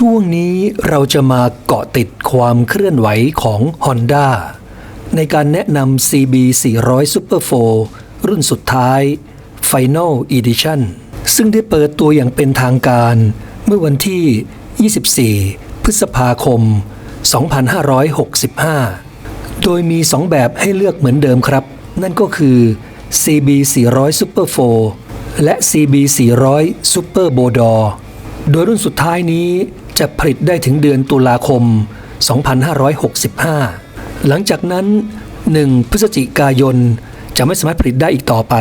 ช่วงนี้เราจะมาเกาะติดความเคลื่อนไหวของ Honda ในการแนะนำ CB 400 Super 4 รุ่นสุดท้าย Final Edition ซึ่งได้เปิดตัวอย่างเป็นทางการเมื่อวันที่ 24 พฤษภาคม 2565 โดยมี 2 แบบให้เลือกเหมือนเดิมครับ นั่นก็คือ CB 400 Super 4 และ CB 400 Super b o d o r โดยรุ่นสุดท้ายนี้จะผลิตได้ถึงเดือนตุลาคม 2565 หลังจากนั้น 1 พฤศจิกายนจะไม่สามารถผลิตได้อีกต่อไป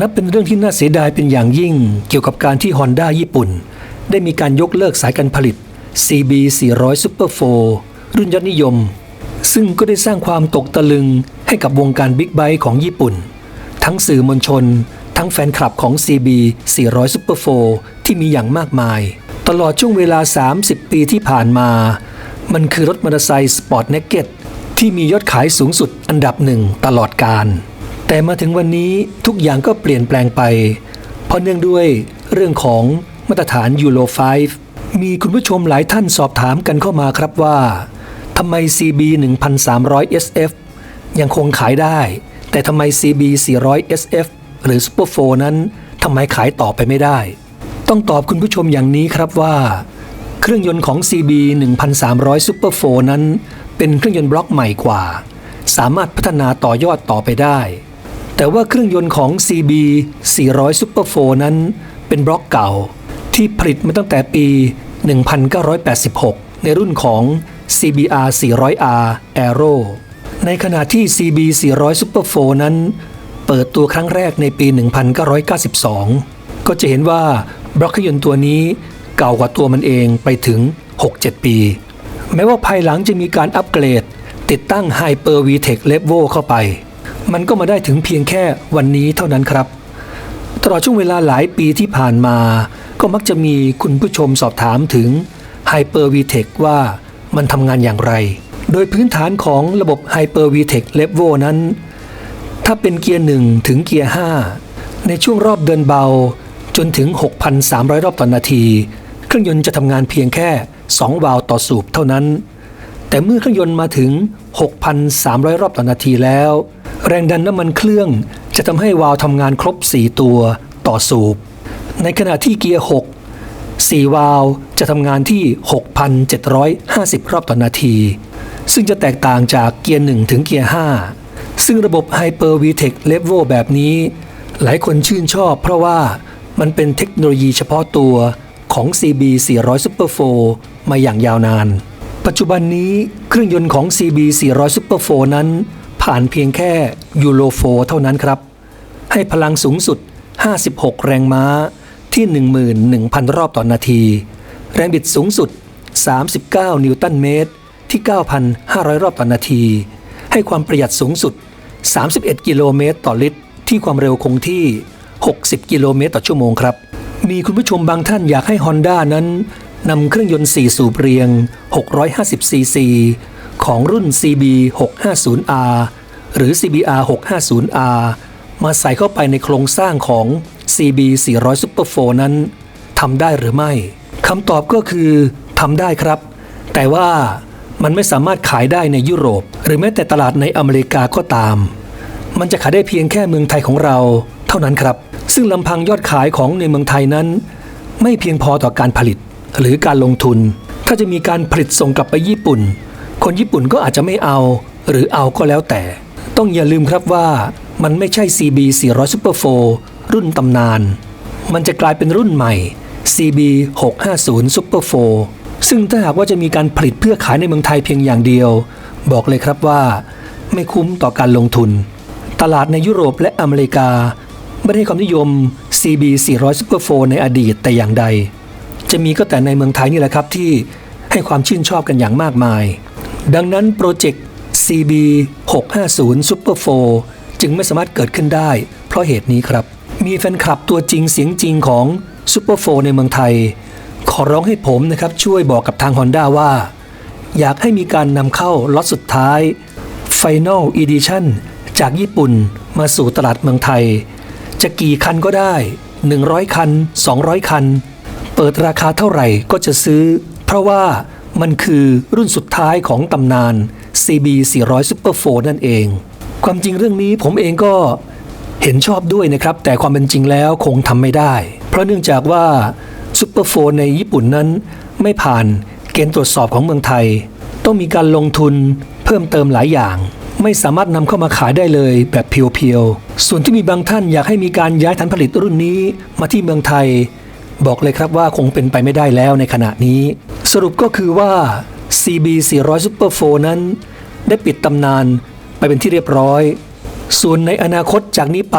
นับเป็นเรื่องที่น่าเสียดายเป็นอย่างยิ่ง เกี่ยวกับการที่ Honda ญี่ปุ่น ได้มีการยกเลิกสายการผลิต CB 400 Super 4รุ่นยอดนิยม ซึ่งก็ได้สร้างความตกตะลึงให้กับวงการบิ๊กไบค์ของญี่ปุ่น ทั้งสื่อมวลชน ทั้งแฟนคลับของ CB 400 Super 4 ที่มีอย่างมากมาย ตลอดช่วงเวลา 30 ปีที่ผ่านมา มันคือรถมอเตอร์ไซค์สปอร์ตเนกเก็ตที่มียอดขายสูงสุดอันดับหนึ่งตลอดการ แต่มาถึงวันนี้ทุกอย่างก็เปลี่ยนแปลงไป เพราะเนื่องด้วยเรื่องของมาตรฐานยูโร5มีคุณผู้ชมหลายท่านสอบถามกันเข้ามาครับว่าทำไม CB 1300 SF ยังคงขายได้ แต่ทำไม CB 400 SF หรือ Super 4นั้นทำไมขายต่อไปไม่ได้ ต้องตอบคุณผู้ชมอย่างนี้ครับว่า เครื่องยนต์ของ CB 1300 Super 4นั้น เป็นเครื่องยนต์บล็อกใหม่กว่า สามารถพัฒนาต่อยอดต่อไปได้ แต่ว่าเครื่องยนต์ของ CB 400 Super 4นั้น เป็นบล็อกเก่า ที่ผลิตมาตั้งแต่ปี 1986 ในรุ่นของ CBR 400R Aero ในขณะที่ CB 400 Super 4นั้น เปิดตัวครั้งแรกในปี 1992 ก็จะเห็นว่าบล็อกยนต์ตัวนี้เก่ากว่าตัวมันเองไปถึง 6-7 ปี แม้ว่าภายหลังจะมีการอัปเกรด ติดตั้ง Hyper VTEC Level เข้าไป มันก็มาได้ถึงเพียงแค่วันนี้เท่านั้นครับ ตลอดช่วงเวลาหลายปีที่ผ่านมา ก็มักจะมีคุณผู้ชมสอบถามถึง Hyper VTEC ว่ามันทำงานอย่างไร โดยพื้นฐานของระบบ Hyper VTEC Level นั้น ถ้าเป็นเกียร์ 1 ถึงเกียร์ 5 ในช่วงรอบเดินเบาจนถึง 6,300 รอบต่อนนาที เครื่องยนต์จะทำงานเพียงแค่ 2 วาล์วต่อสูบเท่านั้น แต่เมื่อเครื่องยนต์มาถึง 6,300 รอบต่อนนาทีแล้ว แรงดันน้ำมันเครื่องจะทำให้วาล์วทำงานครบ 4 ตัวต่อสูบ ในขณะที่เกียร์ 6 4 วาล์วจะทำงานที่ 6,750 รอบต่อนนาที ซึ่งจะแตกต่างจากเกียร์ 1 ถึงเกียร์ 5 ซึ่งระบบ Hyper VTEC Level แบบนี้ หลายคนชื่นชอบเพราะว่ามันเป็นเทคโนโลยีเฉพาะตัวของ CB 400 Super 4 มาอย่างยาวนาน ปัจจุบันนี้เครื่องยนต์ของ CB 400 Super 4 นั้น ผ่านเพียงแค่ยูโร4เท่านั้นครับ ให้พลังสูงสุด 56 แรงม้าที่ 11,000 รอบต่อนนาที แรงบิดสูงสุด 39 นิวตันเมตรที่ 9,500 รอบต่อนนาที ให้ความประหยัดสูงสุด 31 กิโลเมตรต่อลิตร ที่ความเร็วคงที่ 60 กิโลเมตรต่อชั่วโมงครับ มีคุณผู้ชมบางท่านอยากให้ Honda นั้นนำเครื่องยนต์ 4 สูบเรียง 650 ซีซี ของรุ่น CB 650R หรือ CBR 650R มาใส่เข้าไปในโครงสร้างของ CB 400 Super 4นั้นทำได้หรือไม่คำตอบก็คือทำได้ครับ แต่ว่า มันไม่สามารถขายได้ในยุโรป หรือแม้แต่ตลาดในอเมริกาก็ตาม มันจะขายได้เพียงแค่เมืองไทยของเรา เท่านั้นครับ ซึ่งลำพังยอดขายของในเมืองไทยนั้น ไม่เพียงพอต่อการผลิต หรือการลงทุน ถ้าจะมีการผลิตส่งกลับไปญี่ปุ่น คนญี่ปุ่นก็อาจจะไม่เอา หรือเอาก็แล้วแต่ ต้องอย่าลืมครับว่ามันไม่ใช่ CB 400 Super 4รุ่นตำนาน มันจะกลายเป็นรุ่นใหม่ CB 650 Super 4 ซึ่งถ้าหากว่าจะมีการผลิตเพื่อขายในเมืองไทยเพียงอย่างเดียว บอกเลยครับว่า ไม่คุ้มต่อการลงทุน ตลาดในยุโรปและอเมริกา ไม่ได้ความนิยม CB 400 Super 4ในอดีตแต่อย่างใด จะมีก็แต่ในเมืองไทยนี่แหละครับที่ให้ความชื่นชอบกันอย่างมากมาย ดังนั้นโปรเจกต์ CB 650 Super 4จึงไม่สามารถเกิดขึ้นได้ เพราะเหตุนี้ครับ มีแฟนคลับตัวจริงเสียงจริงของ Super 4ในเมืองไทย อร้องให้ผมนะครับช่วยบอกกับทาง Honda ว่า อยากให้มีการนำเข้าล็อตสุดท้าย Final Edition จากญี่ปุ่นมาสู่ตลาดเมืองไทย จะกี่คันก็ได้ 100 คัน 200 คัน เปิดราคาเท่าไหร่ก็จะซื้อ เพราะว่ามันคือรุ่นสุดท้ายของตำนาน CB 400 Super 4นั่นเอง ความจริงเรื่องนี้ผมเองก็เห็นชอบด้วยนะครับ แต่ความเป็นจริงแล้วคงทำไม่ได้ เพราะเนื่องจากว่า Super 4ในญี่ปุ่นนั้น ไม่ผ่านเกณฑ์ตรวจสอบของเมืองไทย ต้องมีการลงทุนเพิ่มเติมหลายอย่าง ไม่สามารถนำเข้ามาขายได้เลยแบบเพียวๆ ส่วนที่มีบางท่านอยากให้มีการย้ายฐานผลิตรุ่นนี้มาที่เมืองไทย บอกเลยครับว่าคงเป็นไปไม่ได้แล้วในขณะนี้ สรุปก็คือว่า CB 400 Super 4นั้น ได้ปิดตำนานไปเป็นที่เรียบร้อย ส่วนในอนาคตจากนี้ไป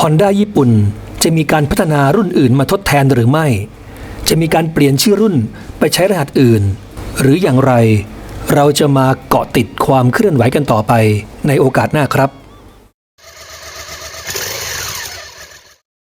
Honda ญี่ปุ่น จะมีการพัฒนารุ่นอื่นมาทดแทนหรือไม่ จะมีการเปลี่ยนชื่อรุ่นไปใช้รหัสอื่น หรืออย่างไร เราจะมาเกาะติดความเคลื่อนไหวกันต่อไปในโอกาสหน้าครับ